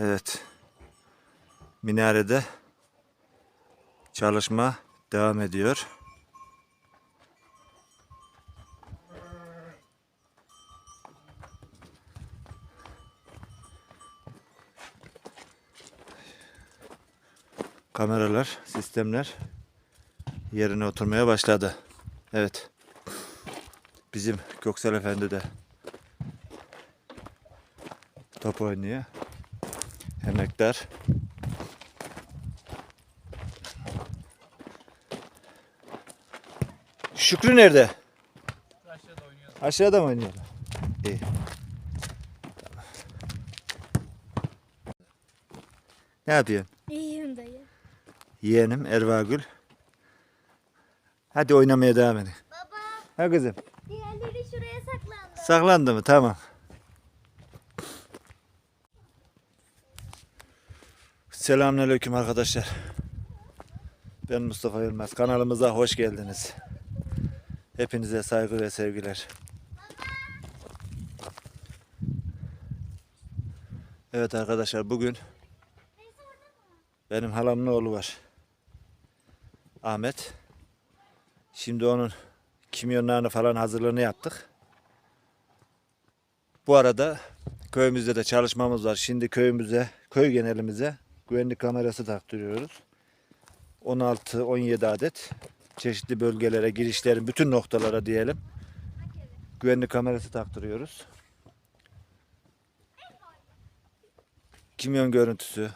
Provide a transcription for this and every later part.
Evet. Minarede çalışma devam ediyor. Kameralar, sistemler yerine oturmaya başladı. Evet. Bizim Göksel Efendi de top oynuyor. Emekler. Şükrü nerede? Aşağıda oynuyor. Aşağıda mı oynuyor? İyi. Tamam. Ne yapıyorsun? İyiyim dayı. Yeğenim Ervagül. Hadi oynamaya devam edin. Baba Ha kızım. diğerleri şuraya saklandı. Saklandı mı? Tamam. Selamünaleyküm arkadaşlar. Ben Mustafa Yılmaz. Kanalımıza hoş geldiniz. Hepinize saygı ve sevgiler. Evet arkadaşlar bugün benim halamın oğlu var. Ahmet. Şimdi onun kimyonlarını falan hazırlığını yaptık. Bu arada köyümüzde de çalışmamız var. Şimdi köyümüze, köy genelimize güvenlik kamerası taktırıyoruz. 16-17 adet çeşitli bölgelere, girişlerin bütün noktalara diyelim. Güvenlik kamerası taktırıyoruz. Kimyon görüntüsü.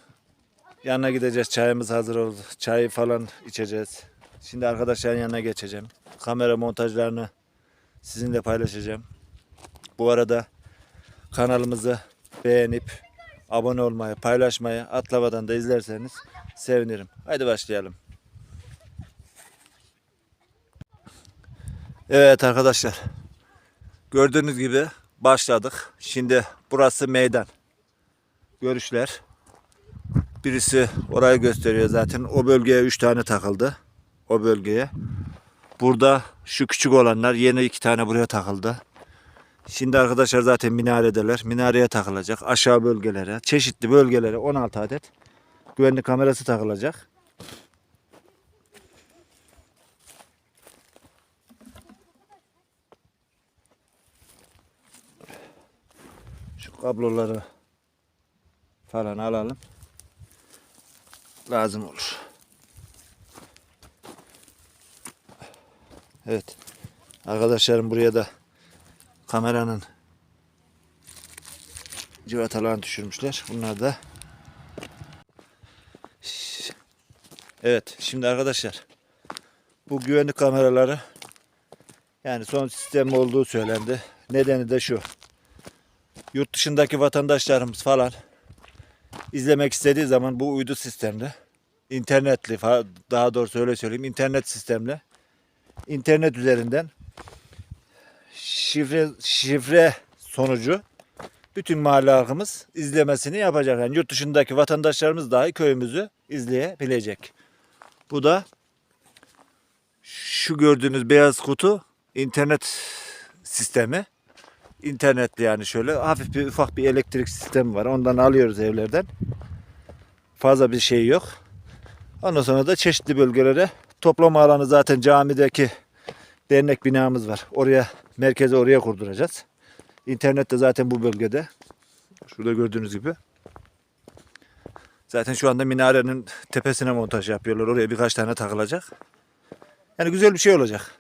Yanına gideceğiz. Çayımız hazır oldu. Çay falan içeceğiz. Şimdi arkadaşların yanına geçeceğim. Kamera montajlarını sizinle paylaşacağım. Bu arada kanalımızı beğenip abone olmayı, paylaşmayı atlamadan da izlerseniz sevinirim. Haydi başlayalım. Evet arkadaşlar. Gördüğünüz gibi başladık. Şimdi burası meydan. Görüşler. Birisi orayı gösteriyor zaten. O bölgeye 3 tane takıldı. O bölgeye. Burada şu küçük olanlar yeni iki tane buraya takıldı. Şimdi arkadaşlar zaten minaredeler. Minareye takılacak. Aşağı bölgelere, çeşitli bölgelere 16 adet güvenlik kamerası takılacak. Şu kabloları falan alalım. Lazım olur. Evet. Arkadaşlarım buraya da kameranın civatalarını düşürmüşler. Bunlar da. Evet şimdi arkadaşlar bu güvenlik kameraları yani son sistem olduğu söylendi. Nedeni de şu. Yurt dışındaki vatandaşlarımız falan izlemek istediği zaman bu uydu sistemli internetli daha doğrusu öyle söyleyeyim internet sistemle internet üzerinden şifre şifre sonucu bütün mahalle halkımız izlemesini yapacak. Yani yurt dışındaki vatandaşlarımız dahi köyümüzü izleyebilecek. Bu da şu gördüğünüz beyaz kutu internet sistemi. İnternetli yani şöyle hafif bir ufak bir elektrik sistemi var. Ondan alıyoruz evlerden. Fazla bir şey yok. Ondan sonra da çeşitli bölgelere toplama alanı zaten camideki dernek binamız var. Oraya merkezi oraya kurduracağız. İnternet de zaten bu bölgede. Şurada gördüğünüz gibi. Zaten şu anda minarenin tepesine montaj yapıyorlar. Oraya birkaç tane takılacak. Yani güzel bir şey olacak.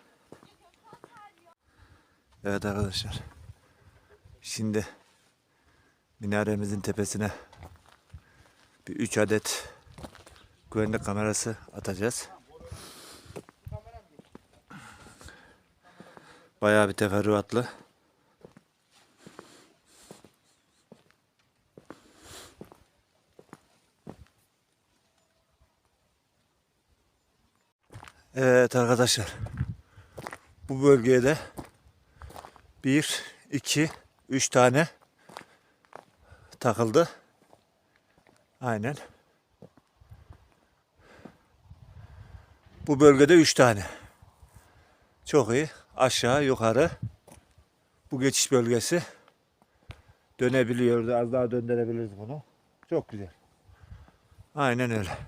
Evet arkadaşlar. Şimdi minaremizin tepesine bir 3 adet güvenlik kamerası atacağız. Bayağı bir teferruatlı. Evet arkadaşlar. Bu bölgeye de 1, 2, 3 tane takıldı. Aynen. Bu bölgede 3 tane. Çok iyi. Aşağı yukarı. Bu geçiş bölgesi dönebiliyordu. Az daha döndürebiliriz bunu. Çok güzel. Aynen öyle.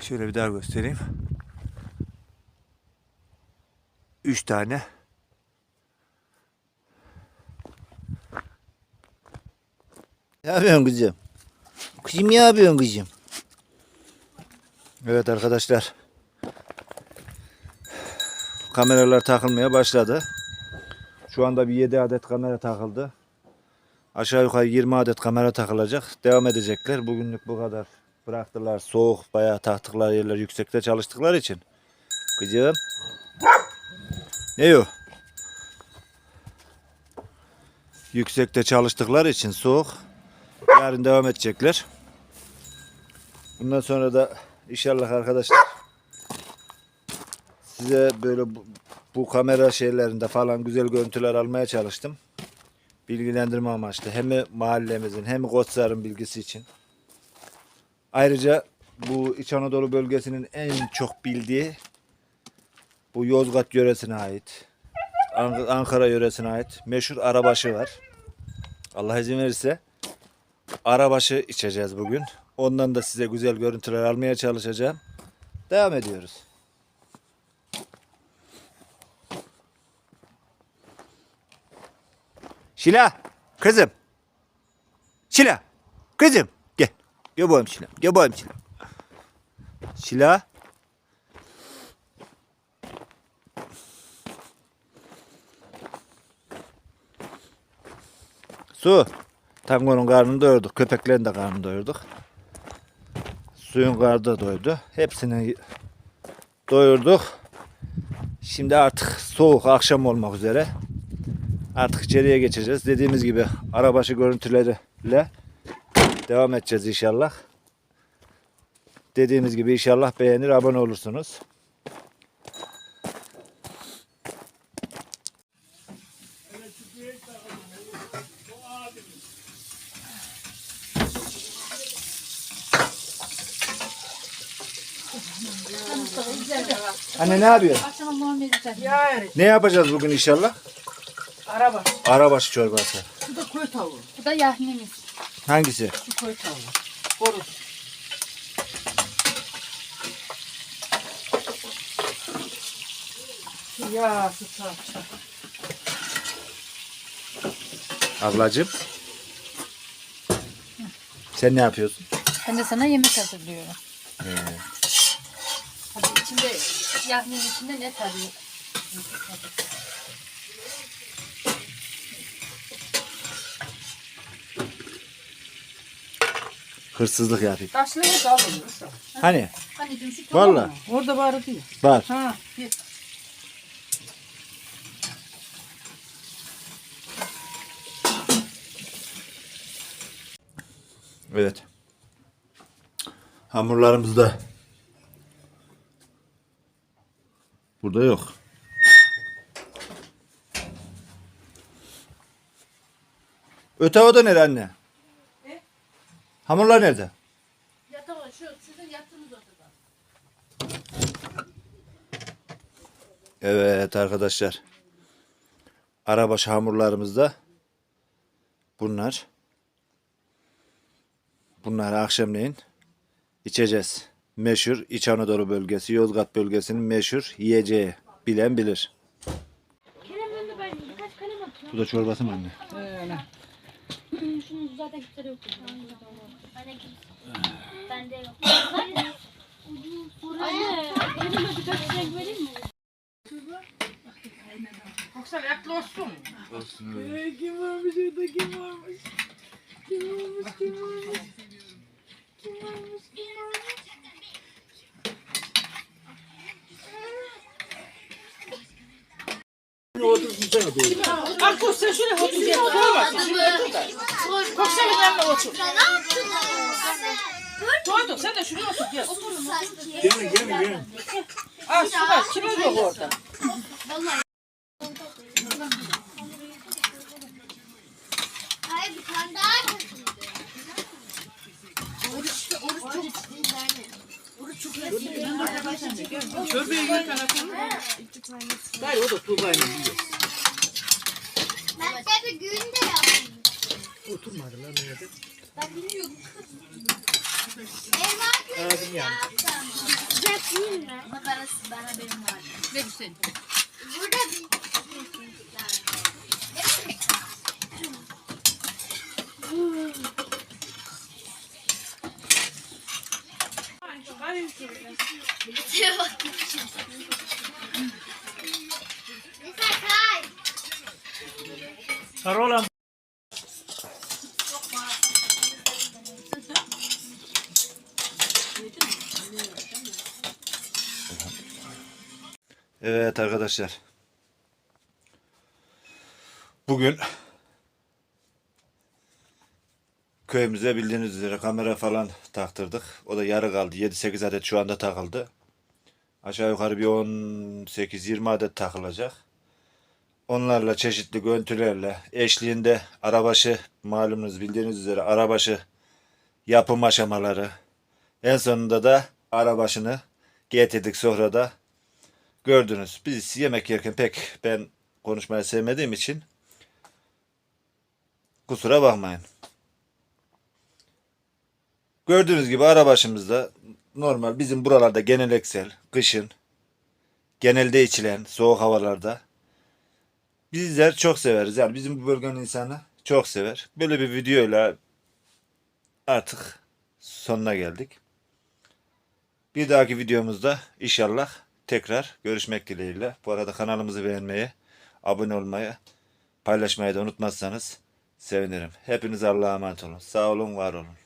Şöyle bir daha göstereyim. Üç tane. Ne yapıyorsun kızım? Kızım ne yapıyorsun kızım? Evet arkadaşlar. Kameralar takılmaya başladı. Şu anda bir 7 adet kamera takıldı. Aşağı yukarı 20 adet kamera takılacak. Devam edecekler. Bugünlük bu kadar. Bıraktılar. Soğuk bayağı taktıkları yerler yüksekte çalıştıkları için. Kızım. Ne o? Yüksekte çalıştıkları için soğuk. Yarın devam edecekler. Bundan sonra da inşallah arkadaşlar size böyle bu, bu kamera şeylerinde falan güzel görüntüler almaya çalıştım. Bilgilendirme amaçlı. Hem mahallemizin hem Koçsar'ın bilgisi için. Ayrıca bu İç Anadolu bölgesinin en çok bildiği bu Yozgat yöresine ait. Ank- Ankara yöresine ait meşhur arabaşı var. Allah izin verirse arabaşı içeceğiz bugün. Ondan da size güzel görüntüler almaya çalışacağım. Devam ediyoruz. Şila, kızım. Şila, kızım. Gel. Gel bakayım Şila. Gel bakayım Şila. Şila. Su. Tangonun karnını doyurduk. Köpeklerin de karnını doyurduk. Suyun karnı da doydu. Hepsini doyurduk. Şimdi artık soğuk akşam olmak üzere. Artık içeriye geçeceğiz. Dediğimiz gibi arabaşı görüntüleriyle devam edeceğiz inşallah. Dediğimiz gibi inşallah beğenir, abone olursunuz. Anne ne? Akşama Muhammed. Yani Ne yapacağız bugün inşallah? araba. Arabaşı çorbası. Bu da köy tavuğu. Bu da yahnimiz. Hangisi? Şu köy tavuğu. Horoz. Şu yağ, şu salça. Ablacığım. Sen ne yapıyorsun? Ben de sana yemek hazırlıyorum. Hadi içinde yahninin içinde ne tadı. Hırsızlık yapayım. Taşları da alıyoruz. Hani? Anneciğim şu Vallahi Orada var diyor. var. Ha, bir. Evet. Hamurlarımız da burada yok. Öte oda nerede anne? Hamurlar nerede? Yatağı şu sizin yattığınız odada. Evet arkadaşlar. Arabaşı hamurlarımız da bunlar. Bunları akşamleyin içeceğiz. Meşhur İç Anadolu bölgesi, Yozgat bölgesinin meşhur yiyeceği. Bilen bilir. Bu da çorbası mı anne? Öyle. Şunun zaten kitleri yok. Ben de Bende yok. Anne, elime birkaç renk vereyim mi? Yoksa yaklı olsun. Kim varmış orada kim varmış? Kim varmış kim varmış? Kim varmış kim varmış? Al koş sen şöyle. Gel, koy bak. Şuraya otur da. Koş sen bir yanına otur. Koydum sen de şuraya otur. Gel. Gelin gelin gelin. Al su var. Kilo yok orada. Hayır bir tane daha Çorbayı gör kanatını. Hayır o da tuğbayla yiyor. Nerede gün de yapmış. Oturmadı lan nerede? Ben bilmiyorum. Elma Ağzım yandı. Değil mi? Ama bana, bana benim var. Ne güzel. Burada bir Mesela kay. Sarı olan Evet arkadaşlar. Bugün köyümüze bildiğiniz üzere kamera falan taktırdık. O da yarı kaldı. 7-8 adet şu anda takıldı. Aşağı yukarı bir 18-20 adet takılacak. Onlarla çeşitli görüntülerle eşliğinde arabaşı malumunuz bildiğiniz üzere arabaşı yapım aşamaları en sonunda da arabaşını getirdik sonra da gördünüz. Biz yemek yerken pek ben konuşmayı sevmediğim için kusura bakmayın. Gördüğünüz gibi arabaşımızda normal bizim buralarda geneleksel kışın genelde içilen soğuk havalarda bizler çok severiz. Yani bizim bu bölgenin insanı çok sever. Böyle bir videoyla artık sonuna geldik. Bir dahaki videomuzda inşallah tekrar görüşmek dileğiyle. Bu arada kanalımızı beğenmeyi, abone olmayı, paylaşmayı da unutmazsanız sevinirim. Hepiniz Allah'a emanet olun. Sağ olun, var olun.